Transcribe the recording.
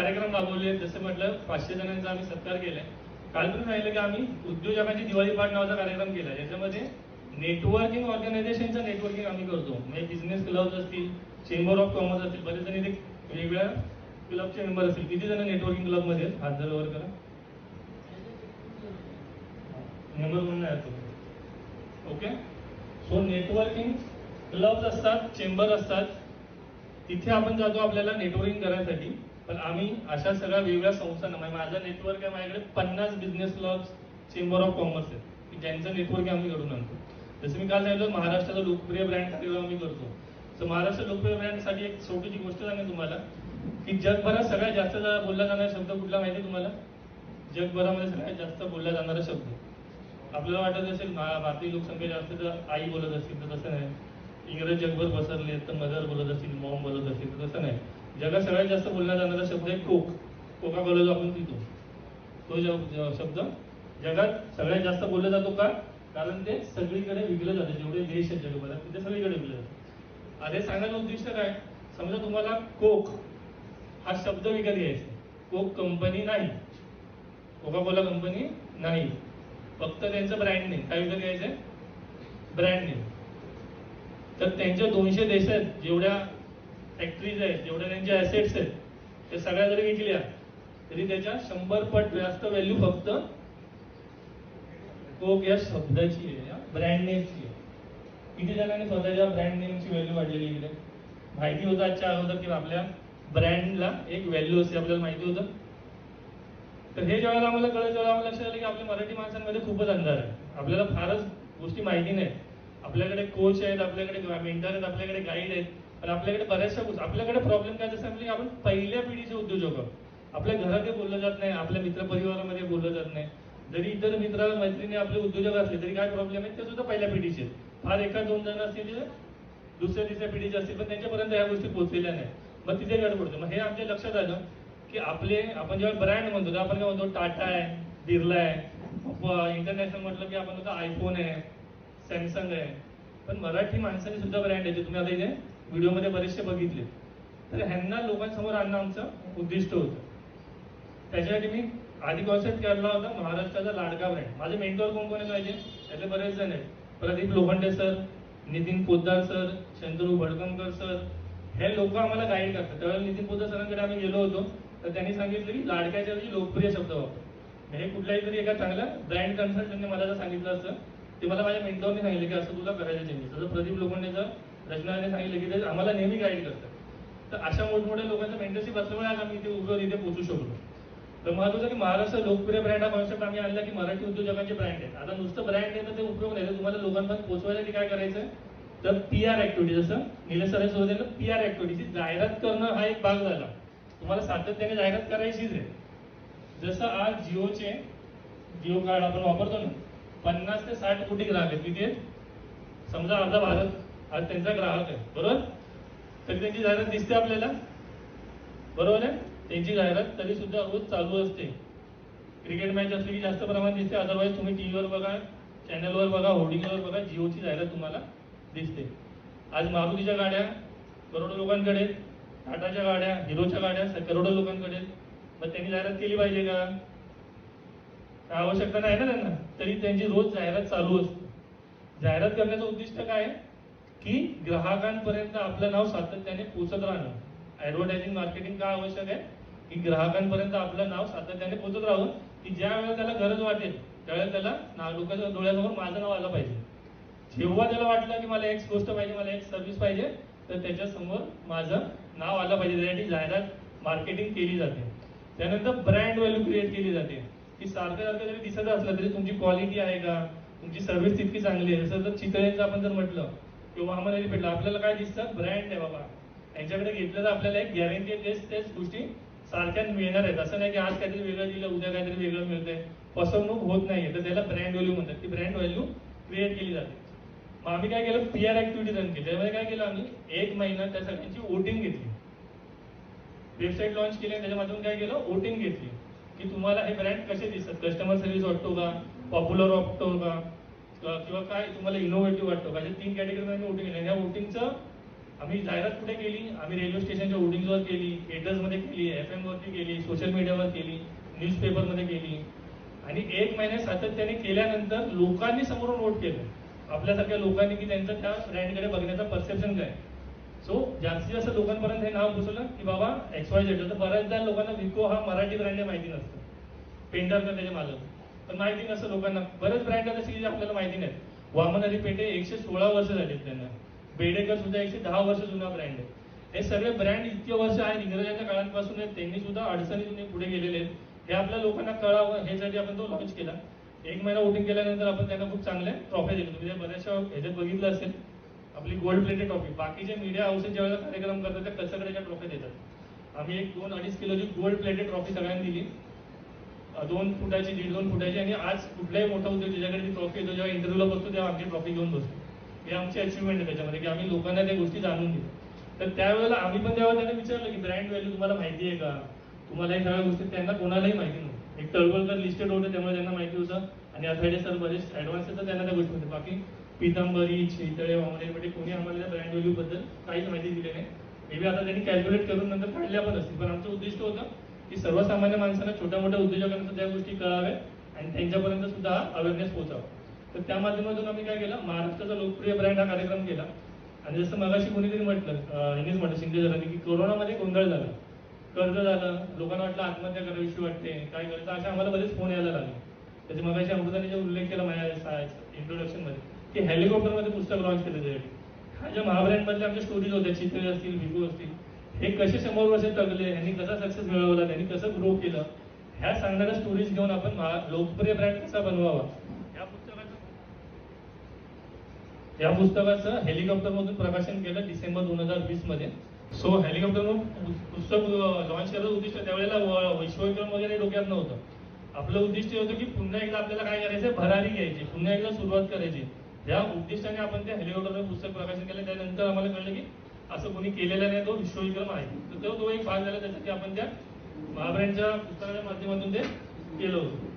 कार्यक्रम राबवले. जसं म्हटलं पाचशे जणांचा आम्ही सत्कार केलाय. काल पण सांगितलं की आम्ही उद्योजकांची दिवाळी पाठ नावाचा कार्यक्रम केला याच्यामध्ये नेटवर्किंग ऑर्गनायझेशनचं नेटवर्किंग आम्ही करतो. म्हणजे बिझनेस क्लब असतील चेंबर ऑफ कॉमर्स असतील बरेच जण इथे वेगवेगळ्या क्लबचे मेंबर असतील. किती जण नेटवर्किंग क्लबमध्ये मध्ये हात जर वर करा. मेंबर म्हणून नाही ओके सो नेटवर्किंग क्लब्स असतात चेंबर असतात. तिथे आपण जातो आपल्याला नेटवर्किंग करायसाठी. पण आम्ही अशा सगळ्या वेगवेगळ्या संस्थांना म्हणजे माझं नेटवर्क आहे माझ्याकडे पन्नास business lodges chamber of commerce आहेत की ज्यांचं नेटवर्क आम्ही घडून आणतो. जसं मी काल सांगितलं महाराष्ट्राचा लोकप्रिय ब्रँड कार्यक्रम आम्ही करतो. तर महाराष्ट्र लोकप्रिय ब्रँडसाठी एक छोटीशी गोष्ट सांगेन तुम्हाला की जगभरात सगळ्यात जास्त बोलला जाणारा शब्द कुठला माहिती आहे तुम्हाला? जगभरामध्ये सगळ्यात जास्त बोलला जाणारा शब्द. आपल्याला वाटत असेल भारतीय लोकसंख्या जास्त तर आई बोलत असतील तर तसं नाही. इंग्रज जगभर पसरले तर मदर बोलत असतील मॉम बोलत असतील तर तसं नाही. जगात सगळ्यात जास्त बोलला जाणारा शब्द आहे कोक. कोका कोला जो आपण पितो. तो ज- शब्द जगात सगळ्यात जास्त बोलला जातो का? कारण ते सगळीकडे विकलं जातं. जेवढे देश आहेत जगभरात तिथे सगळीकडे विकलं जातं. अरे सांगायचं उद्दिष्ट काय? समजा तुम्हाला कोक हा शब्द विकत घ्यायचा कोक कंपनी नाही. कोका कोला कंपनी नाही. फक्त त्यांचं ब्रँड नेम काय विकत घ्यायचंय ब्रँड नेम तर त्यांच्या दोनशे देश आहेत जेवढ्या फॅक्टरीज आहेत जेवढ्या त्यांच्या ॲसेट्स आहेत ते सगळ्या जरी विकल्या. तरी त्याच्या शंभर पट जास्त व्हॅल्यू फक्त कोक या शब्दाची आहे या ब्रँड नेमची आहे. किती जणांनी स्वतःच्या ब्रँड नेमची व्हॅल्यू वाढलेली इकडे माहिती होतं आजच्या अगोदर की आपल्या ब्रँडला एक व्हॅल्यू असते आपल्याला माहिती होतं. तर हे जेव्हा आम्हाला कळलं तेव्हा आम्हाला लक्षात आलं की आपल्या मराठी माणसांमध्ये खूपच अंधार आहे. आपल्याला फारच गोष्टी माहिती नाही आपल्याकडे कोच आहेत आपल्याकडे मेंटर आहेत आपल्याकडे गाईड आहेत. पण आपल्याकडे बऱ्याचशा गोष्टी आपल्याकडे प्रॉब्लेम काय जसं म्हणजे आपण पहिल्या पिढीचे उद्योजक आहोत. आपल्या घरात हे बोललं जात नाही आपल्या मित्रपरिवारामध्ये बोललं जात नाही. जरी इतर मित्र मैत्रिणी आपले उद्योजक असले तरी काय प्रॉब्लेम आहे? ते सुद्धा पहिल्या पिढीचे फार एका दोन जण असतील दुसऱ्या तिसऱ्या पिढीचे असतील पण त्यांच्यापर्यंत ह्या गोष्टी पोहोचलेल्या नाही मग तिथे गडबडतो मग हे आमच्या लक्षात आलं की आपले आपण जेव्हा ब्रँड म्हणतो आपण काय म्हणतो? टाटा आहे बिर्ला आहे. इंटरनॅशनल म्हटलं की आपण म्हणतो आयफोन आहे सॅमसंग आहे. पण मराठी माणसाने सुद्धा ब्रँड आहे. तुम्ही आता इथे व्हिडिओमध्ये बरेचसे बघितले. तर ह्यांना लोकांसमोर आणणं आमचं उद्दिष्ट होतं. त्याच्यासाठी मी आधी कॉन्सेप्ट केला होता महाराष्ट्राचा लाडका ब्रँड माझे मेंटॉर कोण कोण पाहिजे त्यातले बरेच जण आहेत. Pradeep Lokhande sir Nitin Poddar sir Chandru Bhadkamkar sir हे लोक आम्हाला गाईड करतात. त्यावेळेला नितीन पोद्दार सरांकडे आम्ही गेलो होतो. तर त्यांनी सांगितलं की लाडक्याच्या लोकप्रिय शब्द वापर. हे कुठल्याही तरी एका चांगल्या ब्रँड कन्सल्टंटने मला जर सांगितलं असतं ते मला माझ्या मेंटॉरने सांगितलं की असं तुला करायचं चेंजेस जसं प्रदीप लोखंडेचं रचनाने सांगितलं की ते आम्हाला नेहमी गाईड करतात. तर अशा मोठमोठ्या लोकांचं मेंटरशिप असल्यामुळे आज आम्ही इथे उभं इथे पोहोचू शकलो. तर महत्वाचं की महाराष्ट्र लोकप्रिय ब्रँड हा कॉन्सेप्ट आम्ही आणला की मराठी उद्योजकांचे ब्रँड आहेत. आता नुसतं ब्रँड आहे तर ते उपयोग नाही. तुम्हाला लोकांपर्यंत पोहोचवायसाठी काय करायचं तर पी आर ऍक्टिव्हिटी जसं निलेश सर सोबत पी आर ऍक्टिव्हिटीची जाहिरात करणं हा एक भाग झाला. तुम्हाला सातत्याने जाहिरात करायचीच आहे. जसं आज जिओचे जिओ कार्ड आपण वापरतो ना पन्नास ते साठ कोटी ग्राहक आहेत. किती समजा अर्धा भारत आज त्यांचा ग्राहक आहे बरोबर? तरी त्यांची जाहिरात दिसते आपल्याला? बरोबर आहे? त्यांची जाहिरात तरी सुद्धा रोज चालू असते. क्रिकेट मॅच असली की जास्त प्रमाणात दिसते. अदरवाईज तुम्ही टीव्हीवर बघा चॅनलवर बघा होर्डिंगवर बघा जिओची जाहिरात तुम्हाला दिसते. आज मारुतीच्या गाड्या करोडो लोकांकडे. टाटाच्या गाड्या हिरोच्या गाड्या करोडो लोकांकडे. मग त्यांनी जाहिरात केली पाहिजे का? आवश्यकता नाही ना त्यांना? तरी त्यांची रोज जाहिरात चालू असते. जाहिरात करण्याचं उद्दिष्ट काय आहे? की ग्राहकांपर्यंत आपलं नाव सातत्याने पोचत राहणं. ऍडव्हर्टायझिंग मार्केटिंग का आवश्यक आहे? की ग्राहकांपर्यंत आपलं नाव सातत्याने पोचत राहून की ज्या वेळेला त्याला गरज वाटेल त्यावेळेला त्याला ना डोळ्यासमोर माझं नाव आलं पाहिजे. जेव्हा त्याला वाटलं की मला एक गोष्ट पाहिजे मला एक सर्व्हिस पाहिजे तर त्याच्यासमोर माझं नाव आलं पाहिजे. त्यासाठी जाहिरात मार्केटिंग केली जाते. त्यानंतर ब्रँड व्हॅल्यू क्रिएट केली जाते. की सारखं सारखं जरी दिसत असलं तरी तुमची क्वालिटी आहे का? तुमची सर्व्हिस तितकी चांगली आहे. जसं जर चितळेंचं आपण जर म्हटलं किंवा आम्हाला भेटलं आपल्याला काय दिसतं? ब्रँड आहे बाबा. यांच्याकडे घेतलं तर आपल्याला एक गॅरंटी तेच तेच गोष्टी सारख्याच मिळणार आहेत. असं नाही की आज काहीतरी वेगळं दिलं उद्या काहीतरी वेगळं मिळतंय. फसवणूक होत नाही तर त्याला ब्रँड व्हॅल्यू म्हणतात. ती ब्रँड व्हॅल्यू क्रिएट केली जाते. मग आम्ही काय केलं? पी आर ऍक्टिव्हिटी रन केली. त्यामध्ये काय केलं आम्ही? एक महिना त्या सगळ्यांची वोटिंग घेतली. वेबसाईट लॉन्च केली आणि त्याच्या माध्यमातून काय केलं? वोटिंग घेतली. की तुम्हाला हे ब्रँड कसे दिसतात? कस्टमर सर्व्हिस वाटतो का? पॉप्युलर वाटतो का? किंवा काय तुम्हाला इनोव्हेटिव्ह वाटतो? का अशा तीन कॅटेगरीमध्ये आम्ही वोटिंग केलं ह्या वोटिंगचं आम्ही जाहिरात कुठे केली? आम्ही रेल्वे स्टेशनच्या होर्डिंग्सवर केली मध्ये केली एफ वरती केली सोशल मीडियावर केली न्यूजपेपरमध्ये केली. आणि एक महिने सातत्याने केल्यानंतर लोकांनी समोरून वोट केलं. आपल्यासारख्या लोकांनी की त्यांचं त्या ब्रँडकडे बघण्याचं परसेप्शन काय? सो जास्तीत जास्त लोकांपर्यंत हे नाव पोचवलं की बाबा एक्स वाय झेड तर बऱ्याचदा लोकांना विको हा मराठी ब्रँड माहिती नसतं. पेंटर त्याचे मालक? पण माहिती नसतं लोकांना. बरेच ब्रँड आहेत असे की आपल्याला माहिती नाहीत. अली पेठे एकशे सोळा वर्ष झालीत त्यांना. बेडेकर सुद्धा एकशे दहा वर्ष जुना ब्रँड आहे. हे सगळे ब्रँड इतके वर्ष आहेत इंग्रजांच्या काळांपासून आहेत त्यांनी सुद्धा अडचणीतून पुढे गेलेले आहेत. हे आपल्या लोकांना कळावं ह्यासाठी आपण तो लॉन्च केला एक महिना वोटिंग केल्यानंतर आपण त्यांना खूप चांगल्या ट्रॉफी दिल्या. तुम्ही बऱ्याचशा ह्याच्यात बघितलं असेल आपली गोल्ड प्लेटेड ट्रॉफी बाकीचे मीडिया हाऊसेस ज्या वेळेला कार्यक्रम करतात त्या कचकड्याच्या ट्रॉफी देतात. आम्ही एक दोन अडीच किलोची गोल्ड प्लेटेड ट्रॉफी सगळ्यांनी दिली. दोन फुटाची दीड दोन फुटाची आणि आज कुठलाही मोठा उद्योग ज्याच्याकडे ती ट्रॉफी येतो जेव्हा इंटरव्ह्यूला बसतो तेव्हा आमची ट्रॉफी घेऊन बसतो. हे आमची अचिव्हमेंट आहे त्याच्यामध्ये की आम्ही लोकांना त्या गोष्टी जाणून देतो तर त्यावेळेला आम्ही पण त्यावेळेला त्यांना विचारलं की ब्रँड व्हॅल्यू तुम्हाला माहिती आहे का? तुम्हाला हे सगळ्या गोष्टी त्यांना कोणालाही माहिती नव्हतं. एक तळवलकर लिस्टेड होतं त्यामुळे त्यांना माहिती होतं. आणि अथाडे सर बरेच ऍडव्हान्स तर त्यांना त्या गोष्टी होत्या. बाकी पितांबरी चितळे वामरे म्हणजे कोणी आम्हाला त्या ब्रँड व्हॅल्यू बद्दल काहीच माहिती दिली नाही. मे बी आता त्यांनी कॅल्क्युलेट करून नंतर काढल्या पण असतील पण आमचं उद्दिष्ट होतं की सर्वसामान्य माणसांना छोट्या मोठ्या उद्योजकांना त्या गोष्टी कळाव्या आणि त्यांच्यापर्यंत सुद्धा अवेअरनेस पोहोचावा. तर त्या माध्यमातून आम्ही काय केलं? महाराष्ट्राचा लोकप्रिय ब्रँड हा कार्यक्रम केला. आणि जसं मगाशी कोणीतरी म्हटलं यांनीच म्हटलं शिंदे सरांनी की कोरोनामध्ये गोंधळ झाला. कर्ज झालं. लोकांना वाटलं आत्महत्या करावीशी वाटते काय करायचं? असे आम्हाला बरेच फोन यायला लागले. त्याचे मगाशी अमृताने जे उल्लेख केला माझ्या इंट्रोडक्शनमध्ये की हेलिकॉप्टरमध्ये पुस्तक लॉन्च केलं त्यासाठी. ह्या ज्या आमच्या स्टोरीज होत्या चित्रे असतील व्हिडिओ असतील हे कसे शंभर वर्ष टगले यांनी कसा सक्सेस मिळवला त्यांनी कसं ग्रो केलं ह्या सांगणाऱ्या स्टोरीज घेऊन आपण लोकप्रिय ब्रँड कसा बनवावा? या पुस्तकाचं या पुस्तकाचं हेलिकॉप्टर प्रकाशन केलं डिसेंबर दोन हजार वीसमध्ये. सो हेलिकॉप्टर पुस्तक लॉन्च करायचं उद्दिष्ट त्यावेळेला विश्वविक्रम वगैरे डोक्यात नव्हतं. आपलं उद्दिष्ट होतं की पुन्हा एकदा आपल्याला काय करायचं भरारी घ्यायची पुन्हा एकदा सुरुवात करायची. या उद्दिष्टाने आपण त्या हेलिकॉप्टर पुस्तक प्रकाशन केलं त्यानंतर आम्हाला कळलं की असं कोणी केलेलं नाही तो विश्वविक्रम आहे. तर तो तो एक भाग झाला त्यासाठी आपण त्या महाब्रँडच्या पुस्तकाच्या माध्यमातून ते केलं होतं.